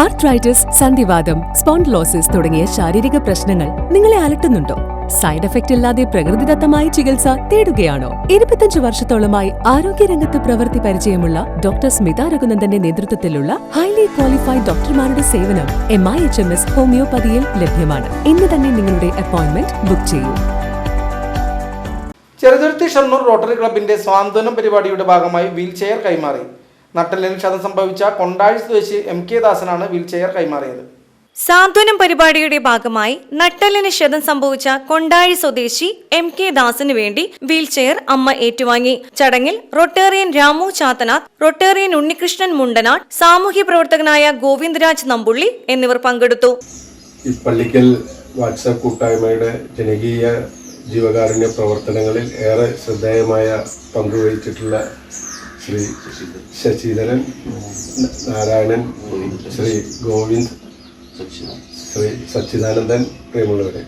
Arthritis സന്ധിവാദം spondylosis തുടങ്ങിയ ശാരീരിക പ്രശ്നങ്ങൾ നിങ്ങളെ അലട്ടുന്നുണ്ടോ? സൈഡ് എഫക്റ്റ് ഇല്ലാതെ പ്രകൃതിദത്തമായ ചികിത്സ തേടുകയാണോ? ഇരുപത്തഞ്ച് വർഷത്തോളമായി ആരോഗ്യരംഗത്ത് പ്രവൃത്തി പരിചയമുള്ള ഡോക്ടർ സ്മിത രഘുനന്ദന്റെ നേതൃത്വത്തിലുള്ള ഹൈലി ക്വാളിഫൈഡ് ഡോക്ടർമാരുടെ സേവനം M I H M S ഹോമിയോപ്പതിയിൽ ലഭ്യമാണ്. ഇന്ന് തന്നെ നിങ്ങളുടെ അപ്പോയിന്റ്മെന്റ് ബുക്ക് ചെയ്യൂ. ചെറുതുരുത്തി ഷണ്ണൂർ റോട്ടറി ക്ലബിന്റെ സ്വാന്തനം പരിപാടിയുടെ ഭാഗമായി വീൽ ചെയർ കൈമാറി. നട്ടലിന് ക്ഷതം സംഭവിച്ച കൊണ്ടാഴി സ്വദേശി എം കെ ദാസനാണ് വീൽ ചെയർ കൈമാറിയത്. സാന്ത്വനം പരിപാടിയുടെ ഭാഗമായി നട്ടലിന് ക്ഷതം സംഭവിച്ച കൊണ്ടാഴി സ്വദേശി എം കെ ദാസിന് വേണ്ടി വീൽചെയർ അമ്മ ഏറ്റുവാങ്ങി. ചടങ്ങിൽ റൊട്ടേറിയൻ രാമു ചാത്തനാഥ് റൊട്ടേറിയൻ ഉണ്ണികൃഷ്ണൻ മുണ്ടനാട് സാമൂഹ്യ പ്രവർത്തകനായ ഗോവിന്ദരാജ് നമ്പുള്ളി എന്നിവർ പങ്കെടുത്തു. ഈ പള്ളിക്കൽ വാട്സാപ്പ് കൂട്ടായ്മയുടെ ജനകീയ ജീവകാരുണ്യ പ്രവർത്തനങ്ങളിൽ ഏറെ ശ്രദ്ധേയമായ പങ്കുവഹിച്ചിട്ടുള്ള ശ്രീ ശശിധരൻ നാരായണൻ ശ്രീ ഗോവിന്ദ് ശ്രീ സച്ചിദാനന്ദൻ പ്രിയമുള്ളവരെ.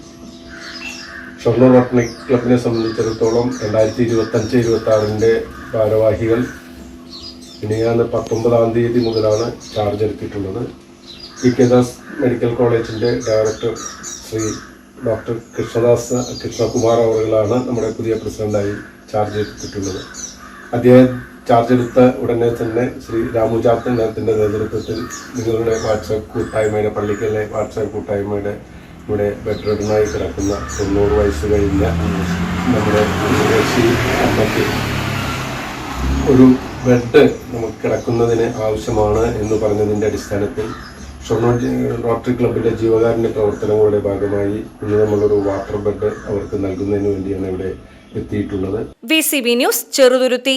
ഷൊർണൂർ റോട്ടറി ക്ലബിനെ സംബന്ധിച്ചിടത്തോളം രണ്ടായിരത്തി ഇരുപത്തഞ്ച് ഇരുപത്തി ആറിന്റെ ഭാരവാഹികൾ ഇനിയാണ് പത്തൊമ്പതാം തീയതി മുതലാണ് ചാർജ് എടുത്തിട്ടുള്ളത്. ഇ കെ ദാസ് മെഡിക്കൽ കോളേജിന്റെ ഡയറക്ടർ ശ്രീ ഡോക്ടർ കൃഷ്ണദാസ് കൃഷ്ണകുമാർ അവറുകളാണ് നമ്മുടെ പുതിയ പ്രസിഡന്റായി ചാർജ് എടുത്തിട്ടുള്ളത്. അദ്ദേഹം ചാർജ് എടുത്ത ഉടനെ തന്നെ ശ്രീ രാമു ചാത്തനത്തിന്റെ നേതൃത്വത്തിൽ നിങ്ങളുടെ വാട്സാപ്പ് കൂട്ടായ്മയുടെ പള്ളിക്കലെ വാട്സാപ്പ് കൂട്ടായ്മയുടെ ഇവിടെ ബെഡ്റഡനായി കിടക്കുന്ന തൊണ്ണൂറ് വയസ്സ് കഴിഞ്ഞ നമ്മുടെ ദേശീയ അമ്മയ്ക്ക് ഒരു ബെഡ് നമുക്ക് കിടക്കുന്നതിന് ആവശ്യമാണ് എന്ന് പറഞ്ഞതിന്റെ അടിസ്ഥാനത്തിൽ ഷൊർണൂർ റോട്ടറി ക്ലബിന്റെ ജീവകാരുണ്യ പ്രവർത്തനങ്ങളുടെ ഭാഗമായി ഇന്ന് നമ്മളൊരു വാട്ടർ ബെഡ് അവർക്ക് നൽകുന്നതിന് വേണ്ടിയാണ് ഇവിടെ എത്തിയിട്ടുള്ളത്. B news Cheruthuruthy.